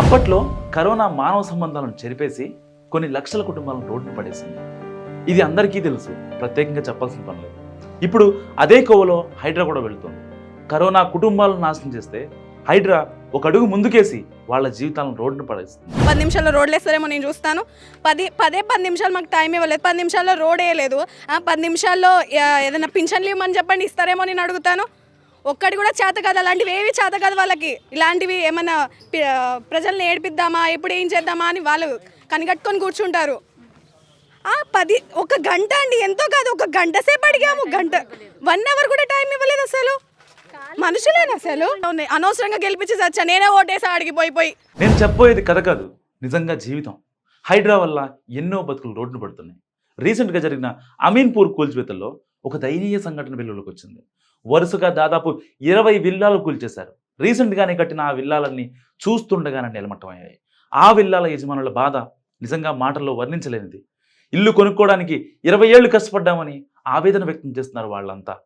అప్పట్లో కరోనా మానవ సంబంధాలను చెరిపేసి కొన్ని లక్షల కుటుంబాలను రోడ్డు పడేసింది. ఇది అందరికీ తెలుసు ప్రత్యేకంగా చెప్పాల్సిన పని లేదు. ఇప్పుడు అదే కోవలో హైడ్రా కూడా వెళుతుంది. కరోనా కుటుంబాలను నాశనం చేస్తే హైడ్రా ఒక అడుగు ముందుకేసి వాళ్ళ జీవితాలను రోడ్డును పడేస్తుంది. పది నిమిషాల్లో రోడ్లు వేస్తారేమో నేను చూస్తాను. పది పదే పది నిమిషాలు మాకు టైం ఇవ్వలేదు. పది నిమిషాల్లో రోడ్ వేయలేదు. పది నిమిషాల్లో ఏదైనా పింఛన్లు ఇవ్వమని చెప్పండి ఇస్తారేమో నేను అడుగుతాను. ఒక్కటి కూడా చేత కాదు అలాంటివి ఏవి చేత కాదు వాళ్ళకి. ఇలాంటివి ఏమన్నా ప్రజల్ని ఏడిపిద్దామా ఎప్పుడు ఏం చేద్దామా అని వాళ్ళు కనిగట్టుకొని కూర్చుంటారు. ఆ, పది ఒక గంట అండి ఎంతో కాదు ఒక గంట సేపు అడిగాము గంట. వన్ అవర్ కూడా టైం ఇవ్వలేదు అసలు. మనుషులేనా అసలు? అనవసరంగా గెలిపించి సచ్చా నేనే ఓటేసి ఆడికి పోయి. నేను చెప్పబోయేది కథ కాదు నిజంగా జీవితం. హైడ్రా వల్ల ఎన్నో బతుకులు రోడ్డున పడుతున్నాయి. రీసెంట్గా జరిగిన అమీన్పూర్ కూల్చివేతల్లో ఒక దయనీయ సంఘటన వెలుగులోకి వచ్చింది. వరుసగా దాదాపు ఇరవై విల్లాలు కూల్చేశారు. రీసెంట్గానే కట్టిన ఆ విల్లాలన్నీ చూస్తుండగానే నిలమట్టమయ్యాయి ఆ విల్లాల యజమానుల బాధ నిజంగా మాటల్లో వర్ణించలేనిది. ఇల్లు కొనుక్కోవడానికి ఇరవై ఏళ్ళు కష్టపడ్డామని ఆవేదన వ్యక్తం చేస్తున్నారు వాళ్ళంతా.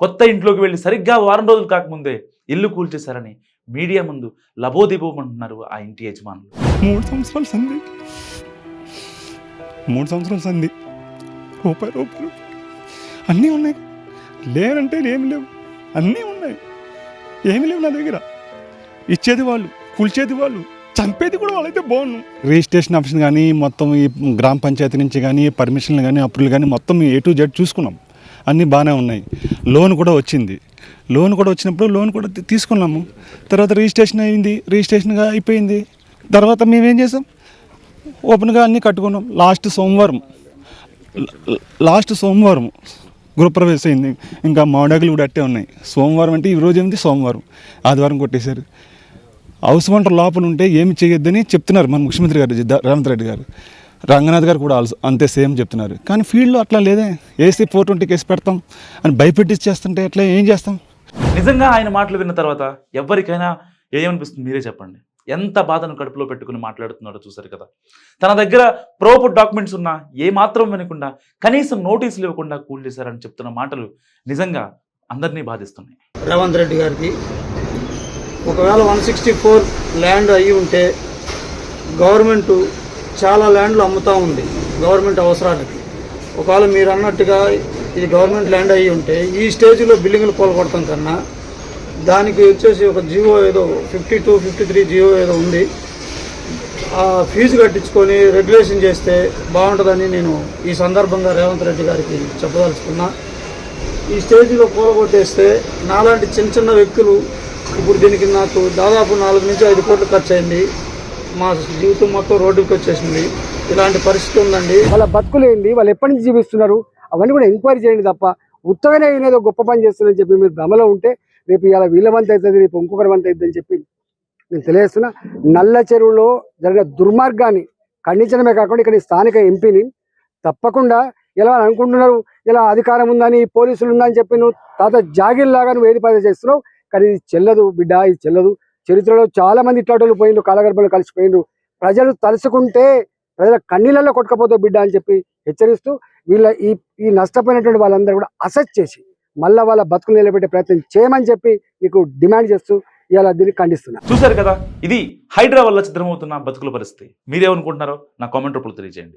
కొత్త ఇంట్లోకి వెళ్ళి సరిగ్గా వారం రోజులు కాకముందే ఇల్లు కూల్చేశారని మీడియా ముందు లబోదిబోమంటున్నారు ఆ ఇంటి యజమానులు. మూడు సంవత్సరాలు సంధి. మూడు సంవత్సరాలు సంధి. రూపాయి రూపాయలు అన్నీ ఉన్నాయి. లేనంటే ఏమి లేవు. అన్నీ ఉన్నాయి. ఏమి లేవు నా దగ్గర. ఇచ్చేది వాళ్ళు కూల్చేది వాళ్ళు చంపేది కూడా వాళ్ళైతే బాగున్నాం రిజిస్ట్రేషన్ ఆఫీస్ కానీ మొత్తం ఈ గ్రామ పంచాయతీ నుంచి కానీ పర్మిషన్లు కానీ అప్రూవల్ కానీ మొత్తం ఏ టు జెడ్ చూసుకున్నాం. అన్నీ బాగానే ఉన్నాయి. లోన్ కూడా వచ్చింది. లోన్ కూడా వచ్చినప్పుడు లోన్ కూడా తీసుకున్నాము. తర్వాత రిజిస్ట్రేషన్ అయింది. రిజిస్ట్రేషన్గా అయిపోయింది. తర్వాత మేమేం చేసాం? ఓపెన్గా అన్నీ కట్టుకున్నాం. లాస్ట్ సోమవారం. లాస్ట్ సోమవారం గృహప్రవేశం అయింది ఇంకా మామిడాకులు కూడా అట్టే ఉన్నాయి. సోమవారం అంటే ఈ రోజు ఏమిటి? సోమవారం. ఆదివారం కొట్టేశారు. హౌస్ వంట లోపల ఉంటే ఏమి చేయొద్దని చెప్తున్నారు మన ముఖ్యమంత్రి గారు రేవంత్ రెడ్డి గారు. రంగనాథ్ గారు కూడా ఆల్సో అంతే సేమ్ చెప్తున్నారు. కానీ ఫీల్డ్లో అట్లా లేదే. ఏసీ ఫోర్ ట్వంటీ కేసు పెడతాం అని భయపెట్టి చేస్తుంటే అట్లా ఏం చేస్తాం? నిజంగా ఆయన మాటలు విన్న తర్వాత ఎవరికైనా ఏమనిపిస్తుంది? మీరే చెప్పండి. ఎంత బాధను కడుపులో పెట్టుకుని మాట్లాడుతున్నాడో చూసారు కదా. తన దగ్గర ప్రోపర్ డాక్యుమెంట్స్ ఉన్నా ఏ మాత్రం వినకుండా కనీసం నోటీసులు ఇవ్వకుండా కూల్ చేశారని చెప్తున్న మాటలు నిజంగా అందరినీ బాధిస్తున్నాయి. రేవంత్ రెడ్డి గారికి ఒకవేళ వన్ సిక్స్టీ ఫోర్ ల్యాండ్ అయ్యి ఉంటే గవర్నమెంట్ చాలా ల్యాండ్లు అమ్ముతూ ఉంది గవర్నమెంట్ అవసరాలకి ఒకవేళ మీరు అన్నట్టుగా ఇది గవర్నమెంట్ ల్యాండ్ అయ్యి ఉంటే ఈ స్టేజ్లో బిల్డింగ్లు కోలగొడతాం కన్నా దానికి వచ్చేసి ఒక జియో ఏదో fifty two fifty three Jio ఏదో ఉంది. ఆ ఫీజు కట్టించుకొని రెగ్యులేషన్ చేస్తే బాగుంటుందని నేను ఈ సందర్భంగా రేవంత్ రెడ్డి గారికి చెప్పదలుచుకున్నా. ఈ స్టేజ్లో కూలగొట్టేస్తే నాలాంటి చిన్న చిన్న వ్యక్తులు ఇప్పుడు దీనికి నాకు దాదాపు నాలుగు నుంచి ఐదు కోట్లు ఖర్చు అయింది మా జీవితం మొత్తం రోడ్డుకి వచ్చేసింది. ఇలాంటి పరిస్థితి ఉందండి. వాళ్ళ బతుకులేంది వాళ్ళు ఎప్పటి నుంచి జీవిస్తున్నారు? అవన్నీ కూడా ఎంక్వైరీ చేయండి తప్ప. ఉత్తగానే ఏదో గొప్ప పని చేస్తున్నారని చెప్పి మీరు భ్రమలో ఉంటే రేపు ఇలా వీళ్ళ వంత అవుతుంది రేపు ఇంకొకరి వంత అవుతుంది అని చెప్పి నేను తెలియజేస్తున్నా. నల్ల చెరువులో జరిగిన దుర్మార్గాన్ని ఖండించడమే కాకుండా ఇక్కడ ఈ స్థానిక ఎంపీని తప్పకుండా ఎలా అనుకుంటున్నారు ఇలా అధికారం ఉందని పోలీసులు ఉందని చెప్పి నువ్వు తాత జాగిర్లాగా నువ్వు ఏది పద చేస్తున్నావు. కానీ ఇది చెల్లదు బిడ్డ ఇది చెల్లదు. చరిత్రలో చాలా మంది ఇట్లాటోళ్ళు పోయిండ్రు కాలగర్భలు కలిసిపోయిండ్రు. ప్రజలు తలుచుకుంటే ప్రజల కన్నీళ్ళలో కొట్టుకపోతావు బిడ్డ అని చెప్పి హెచ్చరిస్తూ వీళ్ళ ఈ ఈ నష్టపోయినటువంటి వాళ్ళందరూ కూడా అసెస్ చేసి మళ్ళా వాళ్ళ బతుకులు నిలబెట్టే ప్రయత్నం చేయమని చెప్పి మీకు డిమాండ్ చేస్తూ ఇలా దీన్ని ఖండిస్తున్నా. చూసారు కదా? ఇది హైదరాబాద్లో చిత్రమవుతున్న బతుకుల పరిస్థితి. మీరేమనుకుంటున్నారో నా కామెంట్ రూపంలో తెలియజేయండి.